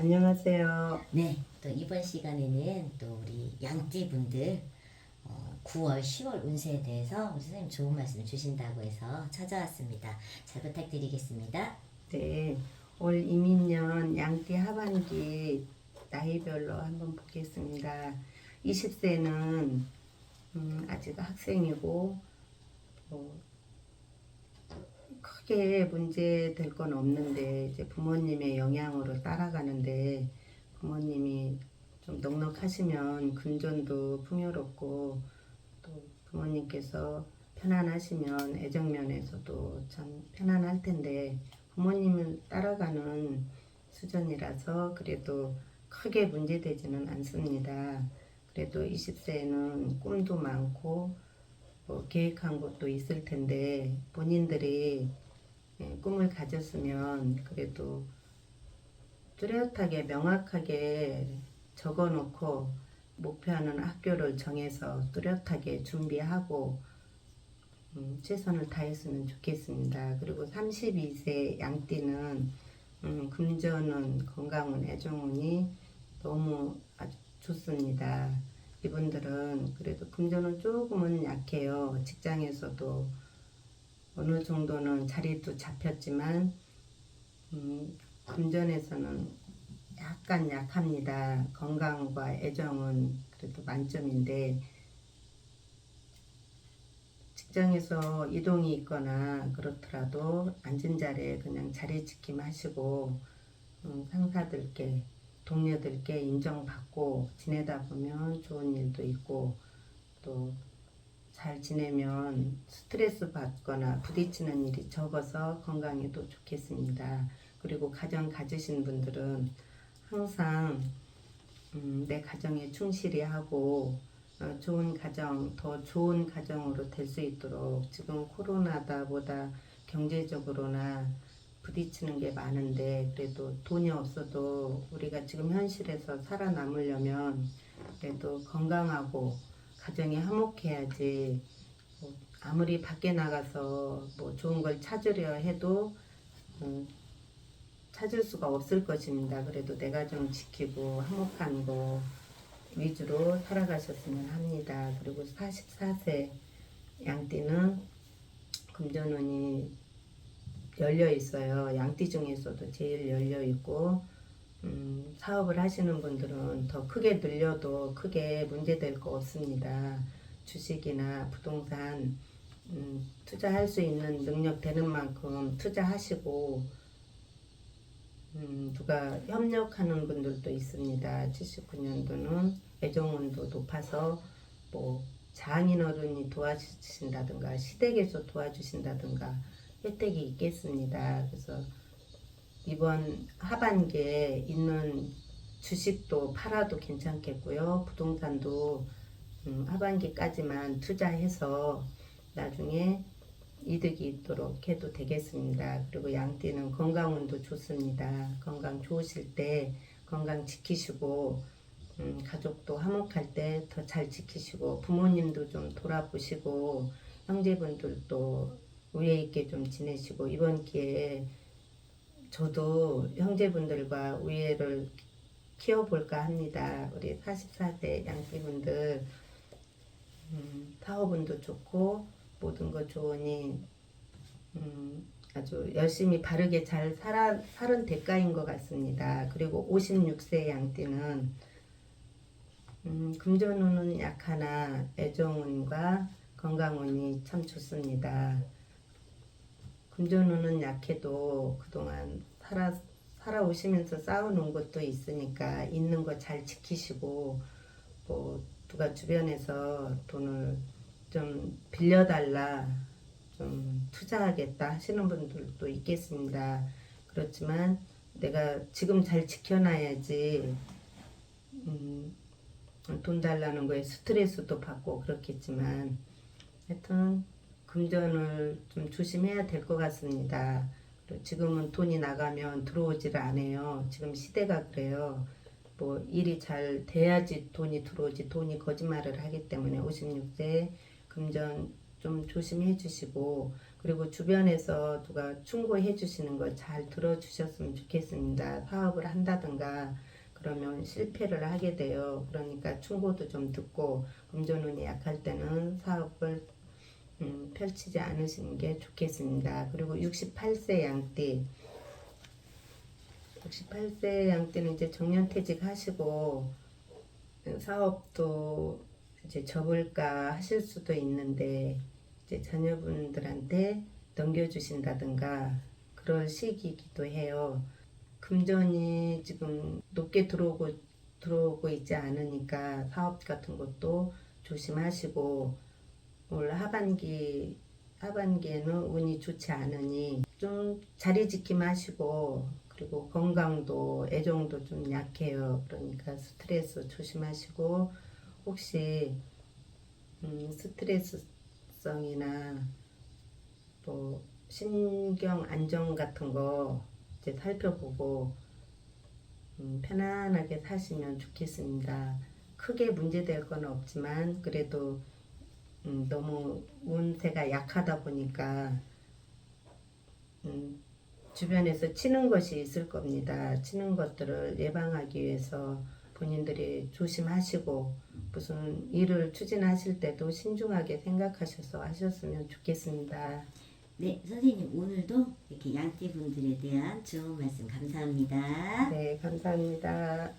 안녕하세요. 네, 또 이번 시간에는 또 우리 양띠분들 어, 9월, 10월 운세에 대해서 우리 선생님 좋은 말씀 주신다고 해서 찾아왔습니다. 잘 부탁드리겠습니다. 네, 올 이민년 양띠 하반기 나이별로 한번 보겠습니다. 20세는 음, 아직 학생이고 뭐, 크게 문제 될 건 없는데 이제 부모님의 영향으로 따라가는데 부모님이 좀 넉넉하시면 금전도 풍요롭고 또 부모님께서 편안하시면 애정면에서도 참 편안할 텐데 부모님을 따라가는 수준이라서 그래도 크게 문제되지는 않습니다. 그래도 20세에는 꿈도 많고 뭐 계획한 것도 있을 텐데 본인들이 예, 꿈을 가졌으면 그래도 뚜렷하게 명확하게 적어놓고 목표하는 학교를 정해서 뚜렷하게 준비하고 음, 최선을 다했으면 좋겠습니다. 그리고 32세 양띠는 음, 금전은 건강은 애정운이 너무 아주 좋습니다. 이분들은 그래도 금전은 조금은 약해요. 직장에서도 어느 정도는 자리도 잡혔지만 음, 금전에서는 약간 약합니다. 건강과 애정은 그래도 만점인데 직장에서 이동이 있거나 그렇더라도 앉은 자리에 그냥 자리 지킴 하시고 음, 상사들께 동료들께 인정받고 지내다 보면 좋은 일도 있고 또 잘 지내면 스트레스 받거나 부딪히는 일이 적어서 건강에도 좋겠습니다. 그리고 가정 가지신 분들은 항상 음, 내 가정에 충실히 하고 어, 좋은 가정, 더 좋은 가정으로 될 수 있도록 지금 코로나다 보다 경제적으로나 부딪히는 게 많은데 그래도 돈이 없어도 우리가 지금 현실에서 살아남으려면 그래도 건강하고 가정이 화목해야지 뭐 아무리 밖에 나가서 뭐 좋은 걸 찾으려 해도 음, 찾을 수가 없을 것입니다. 그래도 내 가정 지키고 화목한 거 위주로 살아가셨으면 합니다. 그리고 44세 양띠는 금전운이 열려 있어요. 양띠 중에서도 제일 열려 있고 음, 사업을 하시는 분들은 더 크게 늘려도 크게 문제될 거 없습니다. 주식이나 부동산 음, 투자할 수 있는 능력 되는 만큼 투자하시고 음, 누가 협력하는 분들도 있습니다. 79년도는 애정운도 높아서 뭐 장인 어른이 도와주신다든가 시댁에서 도와주신다든가 혜택이 있겠습니다. 그래서 이번 하반기에 있는 주식도 팔아도 괜찮겠고요. 부동산도 음, 하반기까지만 투자해서 나중에 이득이 있도록 해도 되겠습니다. 그리고 양띠는 건강운도 좋습니다. 건강 좋으실 때 건강 지키시고 음, 가족도 화목할 때 더 잘 지키시고 부모님도 좀 돌아보시고 형제분들도 우애 있게 좀 지내시고 이번 기회에 저도 형제분들과 우애를 키워볼까 합니다. 우리 44세 양띠분들 음, 사업운도 좋고 모든 거 좋으니 음, 아주 열심히 바르게 잘 살아, 살은 대가인 것 같습니다. 그리고 56세 양띠는 음, 금전운은 약하나 애정운과 건강운이 참 좋습니다. 금전운은 약해도 그동안 살아, 살아오시면서 쌓아놓은 것도 있으니까 있는 거 잘 지키시고 뭐 누가 주변에서 돈을 좀 빌려달라 좀 투자하겠다 하시는 분들도 있겠습니다. 그렇지만 내가 지금 잘 지켜놔야지 음, 돈 달라는 거에 스트레스도 받고 그렇겠지만 하여튼 금전을 좀 조심해야 될 것 같습니다. 지금은 돈이 나가면 들어오지를 않아요. 지금 시대가 그래요. 뭐 일이 잘 돼야지 돈이 들어오지 돈이 거짓말을 하기 때문에 56세 금전 좀 조심해 주시고 그리고 주변에서 누가 충고해 주시는 걸 잘 들어 주셨으면 좋겠습니다. 사업을 한다든가 그러면 실패를 하게 돼요. 그러니까 충고도 좀 듣고 금전운이 약할 때는 사업을 음, 펼치지 않으시는 게 좋겠습니다. 그리고 68세 양띠 68세 양띠는 이제 정년퇴직 하시고 사업도 이제 접을까 하실 수도 있는데 이제 자녀분들한테 넘겨주신다든가 그럴 시기이기도 해요. 금전이 지금 높게 들어오고 들어오고 있지 않으니까 사업 같은 것도 조심하시고 올 하반기 하반기에는 운이 좋지 않으니 좀 자리 지킴 하시고 그리고 건강도 애정도 좀 약해요. 그러니까 스트레스 조심하시고 혹시 음, 스트레스성이나 또 신경 안정 같은 거 이제 살펴보고 음, 편안하게 사시면 좋겠습니다. 크게 문제될 건 없지만 그래도 음, 너무 운세가 약하다 보니까 음, 주변에서 치는 것이 있을 겁니다. 치는 것들을 예방하기 위해서 본인들이 조심하시고 무슨 일을 추진하실 때도 신중하게 생각하셔서 하셨으면 좋겠습니다. 네, 선생님 오늘도 이렇게 양띠 분들에 대한 좋은 말씀 감사합니다. 네, 감사합니다.